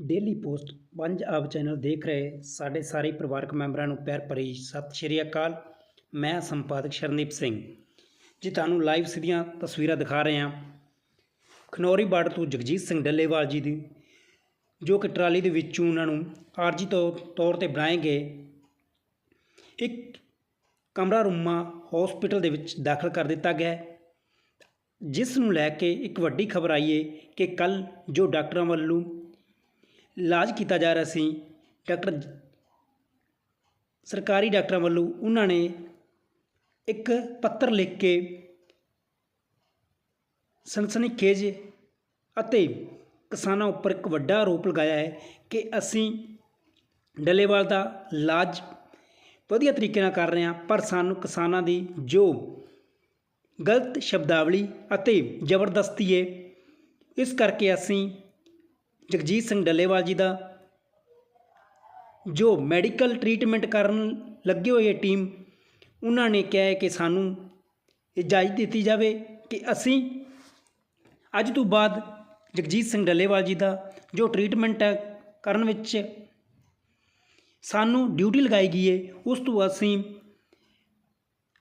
Daily post Punjab channel ਦੇਖ ਰਹੇ ਸਾਡੇ ਸਾਰੇ ਪਰਿਵਾਰਕ ਮੈਂਬਰਾਂ ਨੂੰ ਪਿਆਰ ਭਰੀ ਸਤਿ ਸ਼੍ਰੀ ਅਕਾਲ। ਮੈਂ ਸੰਪਾਦਕ ਸ਼ਰਨਦੀਪ ਸਿੰਘ। ਜੀ ਤੁਹਾਨੂੰ ਲਾਈਵ ਸਿੱਧੀਆਂ ਤਸਵੀਰਾਂ ਦਿਖਾ ਰਹੇ ਹਾਂ। ਖਨੌਰੀ ਬਾਰਡਰ ਤੋਂ ਜਗਜੀਤ ਸਿੰਘ ਡੱਲੇਵਾਲ ਜੀ ਦੀ, ਜੋ ਕਿ ਟਰਾਲੀ ਦੇ ਵਿੱਚੋਂ ਉਹਨਾਂ ਨੂੰ ਆਰਜੀ ਤੌਰ ਤੌਰ ਤੇ ਬਣਾਏ ਗਏ ਇੱਕ ਕਮਰਾ ਰੂਮਾ ਹਸਪੀਟਲ ਦੇ ਵਿੱਚ ਦਾਖਲ ਕਰ ਦਿੱਤਾ ਗਿਆ ਹੈ। ਜਿਸ ਨੂੰ ਲੈ ਕੇ ਇੱਕ ਵੱਡੀ ਖਬਰ ਆਈ ਹੈ ਕਿ ਕੱਲ ਜੋ ਡਾਕਟਰਾਂ ਵੱਲੋਂ ਇਲਾਜ ਕੀਤਾ ਜਾ ਰਿਹਾ ਸੀ। ਡਾਕਟਰ ਸਰਕਾਰੀ ਡਾਕਟਰਾਂ ਵੱਲੋਂ ਉਹਨਾਂ ਨੇ ਇੱਕ ਪੱਤਰ ਲਿਖ ਕੇ ਸਨਸਨੀਖੇਜ ਅਤੇ ਕਿਸਾਨਾਂ ਉੱਪਰ ਇੱਕ ਵੱਡਾ ਆਰੋਪ ਲਗਾਇਆ ਹੈ ਕਿ ਅਸੀਂ ਡੱਲੇਵਾਲ ਦਾ ਇਲਾਜ ਵਧੀਆ ਤਰੀਕੇ ਨਾਲ ਕਰ ਰਹੇ ਹਾਂ, ਪਰ ਸਾਨੂੰ ਕਿਸਾਨਾਂ ਦੀ ਜੋ ਗਲਤ ਸ਼ਬਦਾਵਲੀ ਅਤੇ ਜ਼ਬਰਦਸਤੀ ਹੈ, ਇਸ ਕਰਕੇ ਅਸੀਂ ਜਗਜੀਤ ਸਿੰਘ ਡੱਲੇਵਾਲ ਜੀ ਦਾ, ਜੋ ਮੈਡੀਕਲ ਟਰੀਟਮੈਂਟ ਕਰਨ ਲੱਗੇ ਹੋਏ ਟੀਮ, ਉਹਨਾਂ ਨੇ ਕਿਹਾ ਕਿ ਸਾਨੂੰ ਇਜਾਜ਼ਤ ਦਿੱਤੀ ਜਾਵੇ ਕਿ ਅਸੀਂ ਅੱਜ ਤੋਂ ਬਾਅਦ ਜਗਜੀਤ ਸਿੰਘ ਡੱਲੇਵਾਲ ਜੀ ਦਾ ਜੋ ਟਰੀਟਮੈਂਟ ਹੈ ਕਰਨ ਵਿੱਚ ਸਾਨੂੰ ਡਿਊਟੀ ਲਗਾਈ ਗਈ ਹੈ, ਉਸ ਤੋਂ ਅਸੀਂ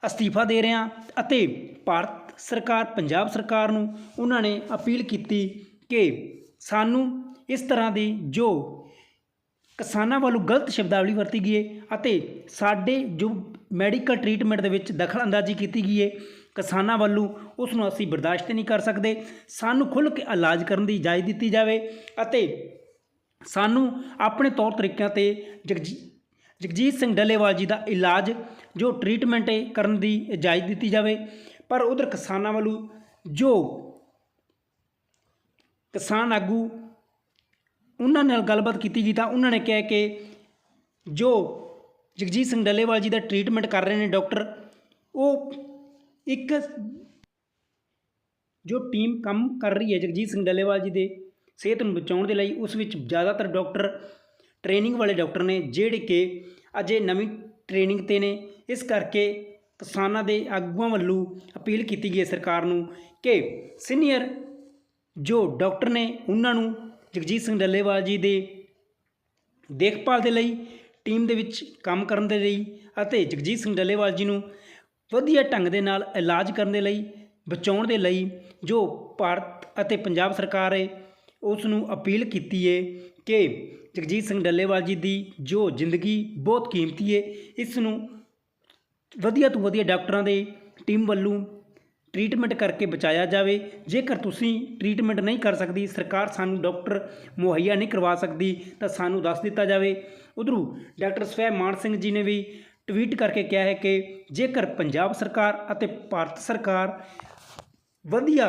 ਅਸਤੀਫਾ ਦੇ ਰਹੇ ਹਾਂ ਅਤੇ ਭਾਰਤ ਸਰਕਾਰ, ਪੰਜਾਬ ਸਰਕਾਰ ਨੂੰ ਉਹਨਾਂ ਨੇ ਅਪੀਲ ਕੀਤੀ ਕਿ ਸਾਨੂੰ ਇਸ ਤਰ੍ਹਾਂ ਦੀ ਜੋ ਕਿਸਾਨਾਂ ਵੱਲੋਂ ਗਲਤ ਸ਼ਬਦਾਵਲੀ ਵਰਤੀ ਗਈ ਹੈ ਅਤੇ ਸਾਡੇ ਜੋ ਮੈਡੀਕਲ ਟਰੀਟਮੈਂਟ ਦੇ ਵਿੱਚ ਦਖਲ ਅੰਦਾਜ਼ੀ ਕੀਤੀ ਗਈ ਹੈ, ਕਿਸਾਨਾਂ ਵੱਲੋਂ ਉਸ ਨੂੰ ਅਸੀਂ ਬਰਦਾਸ਼ਤ ਨਹੀਂ ਕਰ ਸਕਦੇ। ਸਾਨੂੰ ਖੁੱਲ੍ਹ ਕੇ ਇਲਾਜ ਕਰਨ ਦੀ ਇਜਾਜ਼ਤ ਦਿੱਤੀ ਜਾਵੇ ਅਤੇ ਸਾਨੂੰ ਆਪਣੇ ਤੌਰ ਤਰੀਕਿਆਂ ਤੇ ਜਗਜੀ, ਜਗਜੀਤ ਸਿੰਘ ਡੱਲੇਵਾਲ ਜੀ ਦਾ ਇਲਾਜ ਜੋ ਟਰੀਟਮੈਂਟ ਹੈ ਕਰਨ ਦੀ ਇਜਾਜ਼ਤ ਦਿੱਤੀ ਜਾਵੇ। ਪਰ ਉਧਰ ਕਿਸਾਨਾਂ ਵੱਲੋਂ ਜੋ ਕਿਸਾਨ ਆਗੂ ਉਹਨਾਂ ਨਾਲ ਗੱਲਬਾਤ ਕੀਤੀ ਗਈ ਤਾਂ ਉਹਨਾਂ ਨੇ ਕਿਹਾ ਕਿ ਜੋ ਜਗਜੀਤ ਸਿੰਘ ਡੱਲੇਵਾਲ ਜੀ ਦਾ ਟਰੀਟਮੈਂਟ ਕਰ ਰਹੇ ਨੇ ਡਾਕਟਰ ਉਹ ਇੱਕ ਜੋ ਟੀਮ ਕੰਮ ਕਰ ਰਹੀ ਹੈ ਜਗਜੀਤ ਸਿੰਘ ਡੱਲੇਵਾਲ ਜੀ ਦੇ ਸਿਹਤ ਨੂੰ ਬਚਾਉਣ ਦੇ ਲਈ, ਉਸ ਵਿੱਚ ਜ਼ਿਆਦਾਤਰ ਡਾਕਟਰ ਟ੍ਰੇਨਿੰਗ ਵਾਲੇ ਡਾਕਟਰ ਨੇ, ਜਿਹੜੇ ਕਿ ਅਜੇ ਨਵੀਂ ਟ੍ਰੇਨਿੰਗ ਤੇ ਨੇ। ਇਸ ਕਰਕੇ ਕਿਸਾਨਾਂ ਦੇ ਆਗੂਆਂ ਵੱਲੋਂ ਅਪੀਲ ਕੀਤੀ ਗਈ ਹੈ ਸਰਕਾਰ ਨੂੰ ਕਿ ਸੀਨੀਅਰ ਜੋ ਡਾਕਟਰ ਨੇ, ਉਹਨਾਂ ਨੂੰ ਜਗਜੀਤ ਸਿੰਘ ਡੱਲੇਵਾਲ ਜੀ ਦੇ ਦੇਖਭਾਲ ਦੇ ਲਈ, ਟੀਮ ਦੇ ਵਿੱਚ ਕੰਮ ਕਰਨ ਦੇ ਲਈ ਅਤੇ ਜਗਜੀਤ ਸਿੰਘ ਡੱਲੇਵਾਲ ਜੀ ਨੂੰ ਵਧੀਆ ਢੰਗ ਦੇ ਨਾਲ ਇਲਾਜ ਕਰਨ ਦੇ ਲਈ, ਬਚਾਉਣ ਦੇ ਲਈ ਜੋ ਭਾਰਤ ਅਤੇ ਪੰਜਾਬ ਸਰਕਾਰ ਹੈ ਉਸ ਨੂੰ ਅਪੀਲ ਕੀਤੀ ਹੈ ਕਿ ਜਗਜੀਤ ਸਿੰਘ ਡੱਲੇਵਾਲ ਜੀ ਦੀ ਜੋ ਜ਼ਿੰਦਗੀ ਬਹੁਤ ਕੀਮਤੀ ਹੈ ਇਸ ਨੂੰ ਵਧੀਆ ਤੋਂ ਵਧੀਆ ਡਾਕਟਰਾਂ ਦੇ ਟੀਮ ਵੱਲੋਂ ਟ੍ਰੀਟਮੈਂਟ ਕਰਕੇ ਬਚਾਇਆ ਜਾਵੇ। ਜੇਕਰ ਤੁਸੀਂ ਟ੍ਰੀਟਮੈਂਟ ਨਹੀਂ ਕਰ ਸਕਦੀ, ਸਰਕਾਰ ਸਾਨੂੰ ਡਾਕਟਰ ਮੁਹੱਈਆ ਨਹੀਂ ਕਰਵਾ ਸਕਦੀ, ਤਾਂ ਸਾਨੂੰ ਦੱਸ ਦਿੱਤਾ ਜਾਵੇ। ਉਧਰੋਂ ਡਾਕਟਰ ਸਵੈ ਮਾਨ ਸਿੰਘ ਜੀ ਨੇ ਵੀ ਟਵੀਟ ਕਰਕੇ ਕਿਹਾ ਹੈ ਕਿ ਜੇਕਰ ਪੰਜਾਬ ਸਰਕਾਰ ਅਤੇ ਭਾਰਤ ਸਰਕਾਰ ਵਧੀਆ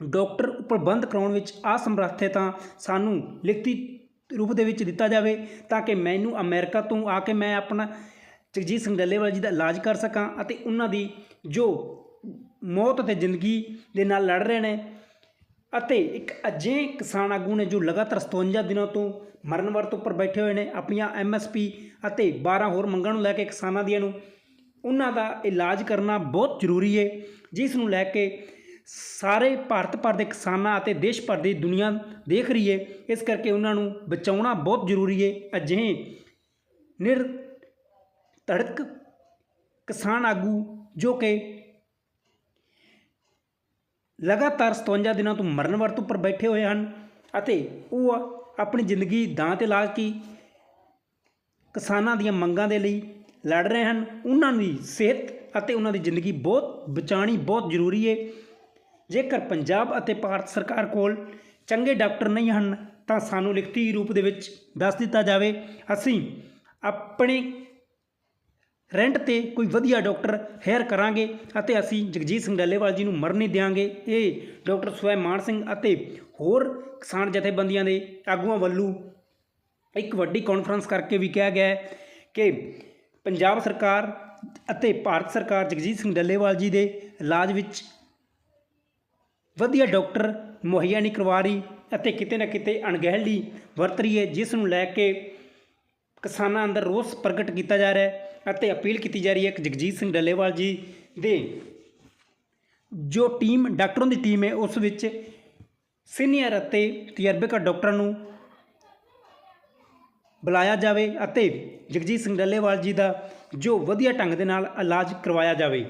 ਡਾਕਟਰ ਪ੍ਰਬੰਧ ਕਰਾਉਣ ਵਿੱਚ ਅਸਮਰੱਥ ਹੈ, ਤਾਂ ਸਾਨੂੰ ਲਿਖਤੀ ਰੂਪ ਦੇ ਵਿੱਚ ਦਿੱਤਾ ਜਾਵੇ, ਤਾਂ ਕਿ ਮੈਨੂੰ ਅਮਰੀਕਾ ਤੋਂ ਆ ਕੇ ਮੈਂ ਆਪਣਾ ਜਗਜੀਤ ਸਿੰਘ ਡੱਲੇਵਾਲ ਜੀ ਦਾ ਇਲਾਜ ਕਰ ਸਕਾਂ ਅਤੇ ਉਹਨਾਂ ਦੀ ਜੋ ਮੌਤ ਅਤੇ ਜ਼ਿੰਦਗੀ ਦੇ ਨਾਲ ਲੜ ਰਹੇ ਨੇ ਅਤੇ ਇੱਕ ਅਜਿਹੇ ਕਿਸਾਨ ਆਗੂ ਨੇ ਜੋ ਲਗਾਤਾਰ 57 ਦਿਨਾਂ ਤੋਂ ਮਰਨ ਵਰਤ ਉੱਪਰ ਬੈਠੇ ਹੋਏ ਨੇ, ਆਪਣੀਆਂ ਐਮਐਸਪੀ ਅਤੇ 12 ਹੋਰ ਮੰਗਾਂ ਨੂੰ ਲੈ ਕੇ ਕਿਸਾਨਾਂ ਦੀਆਂ ਨੂੰ, ਉਹਨਾਂ ਦਾ ਇਲਾਜ ਕਰਨਾ ਬਹੁਤ ਜ਼ਰੂਰੀ ਹੈ ਜਿਸ ਨੂੰ ਲੈ ਕੇ ਸਾਰੇ ਭਾਰਤ ਭਰ ਦੇ ਕਿਸਾਨਾਂ ਅਤੇ ਦੇਸ਼ ਭਰ ਦੀ ਦੁਨੀਆ ਦੇਖ ਰਹੀ ਹੈ ਇਸ ਕਰਕੇ ਉਹਨਾਂ ਨੂੰ ਬਚਾਉਣਾ ਬਹੁਤ ਜ਼ਰੂਰੀ ਹੈ ਅਜਿਹੇ ਨਿਰ ਧੜਕ ਕਿਸਾਨ ਆਗੂ ਜੋ ਕਿ ਲਗਾਤਾਰ 57 ਦਿਨਾਂ ਤੋਂ ਮਰਨ ਵਰਤ ਉੱਪਰ ਬੈਠੇ ਹੋਏ ਹਨ ਅਤੇ ਉਹ ਆਪਣੀ ਜ਼ਿੰਦਗੀ ਦਾਂ ਤੇ ਲਾ ਕੇ? ਕਿਸਾਨਾਂ ਦੀਆਂ ਮੰਗਾਂ ਦੇ ਲਈ ਲੜ ਰਹੇ ਹਨ। ਉਹਨਾਂ ਦੀ ਸਿਹਤ ਅਤੇ ਉਹਨਾਂ ਦੀ ਜ਼ਿੰਦਗੀ ਬਹੁਤ ਬਚਾਣੀ ਬਹੁਤ ਜ਼ਰੂਰੀ ਹੈ ਜੇਕਰ ਪੰਜਾਬ ਅਤੇ ਭਾਰਤ ਸਰਕਾਰ ਕੋਲ ਚੰਗੇ ਡਾਕਟਰ ਨਹੀਂ ਹਨ, ਤਾਂ ਸਾਨੂੰ ਲਿਖਤੀ ਰੂਪ ਦੇ ਵਿੱਚ ਦੱਸ ਦਿੱਤਾ ਜਾਵੇ। ਅਸੀਂ ਆਪਣੇ ਰੈਂਟ ਤੇ ਕੋਈ ਵਧੀਆ ਡਾਕਟਰ ਹਾਇਰ ਕਰਾਂਗੇ ਅਤੇ ਅਸੀਂ ਜਗਜੀਤ ਸਿੰਘ ਡੱਲੇਵਾਲ ਜੀ ਨੂੰ ਮਰਨ ਨਹੀਂ ਦਿਆਂਗੇ। ਇਹ ਡਾਕਟਰ ਸਵੈ ਮਾਨ ਸਿੰਘ ਅਤੇ ਹੋਰ ਕਿਸਾਨ ਜਥੇਬੰਦੀਆਂ ਦੇ ਆਗੂਆਂ ਵੱਲੋਂ ਇੱਕ ਵੱਡੀ ਕਾਨਫਰੰਸ ਕਰਕੇ ਵੀ ਕਿਹਾ ਗਿਆ ਹੈ ਕਿ ਪੰਜਾਬ ਸਰਕਾਰ ਅਤੇ ਭਾਰਤ ਸਰਕਾਰ ਜਗਜੀਤ ਸਿੰਘ ਡੱਲੇਵਾਲ ਜੀ ਦੇ ਇਲਾਜ ਵਿੱਚ ਵਧੀਆ ਡਾਕਟਰ ਮੁਹੱਈਆ ਨਹੀਂ ਕਰਵਾ ਰਹੀ ਅਤੇ ਕਿਤੇ ਨਾ ਕਿਤੇ ਅਣਗਹਿਲੀ ਵਰਤ ਰਹੀ ਹੈ, ਜਿਸ ਨੂੰ ਲੈ ਕੇ ਕਿਸਾਨਾਂ ਅੰਦਰ ਰੋਸ ਪ੍ਰਗਟ ਕੀਤਾ ਜਾ ਰਿਹਾ ਹੈ ਅਤੇ ਅਪੀਲ ਕੀਤੀ ਜਾ ਰਹੀ ਹੈ ਕਿ ਜਗਜੀਤ ਸਿੰਘ ਡੱਲੇਵਾਲ ਜੀ ਦੇ ਜੋ ਟੀਮ, ਡਾਕਟਰਾਂ ਦੀ ਟੀਮ ਹੈ, ਉਸ ਵਿੱਚ ਸੀਨੀਅਰ ਅਤੇ ਤਜਰਬੇਕਾਰ ਡਾਕਟਰਾਂ ਨੂੰ ਬੁਲਾਇਆ ਜਾਵੇ ਅਤੇ ਜਗਜੀਤ ਸਿੰਘ ਡੱਲੇਵਾਲ ਜੀ ਦਾ ਜੋ ਵਧੀਆ ਢੰਗ ਦੇ ਨਾਲ ਇਲਾਜ ਕਰਵਾਇਆ ਜਾਵੇ।